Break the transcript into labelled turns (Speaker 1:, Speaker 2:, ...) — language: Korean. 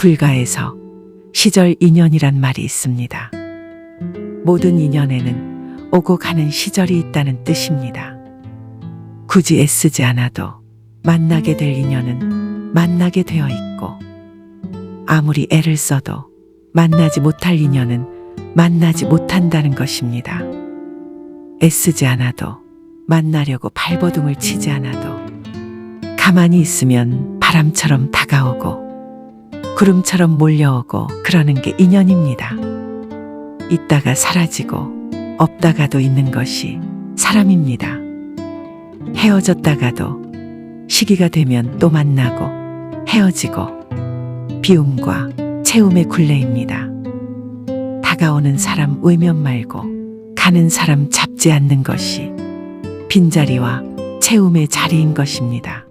Speaker 1: 불가에서 시절 인연이란 말이 있습니다. 모든 인연에는 오고 가는 시절이 있다는 뜻입니다. 굳이 애쓰지 않아도 만나게 될 인연은 만나게 되어 있고, 아무리 애를 써도 만나지 못할 인연은 만나지 못한다는 것입니다. 애쓰지 않아도 만나려고 발버둥을 치지 않아도 가만히 있으면 바람처럼 다가오고 구름처럼 몰려오고 그러는 게 인연입니다. 있다가 사라지고 없다가도 있는 것이 사람입니다. 헤어졌다가도 시기가 되면 또 만나고 헤어지고 비움과 채움의 굴레입니다. 다가오는 사람 외면 말고 가는 사람 잡지 않는 것이 빈자리와 채움의 자리인 것입니다.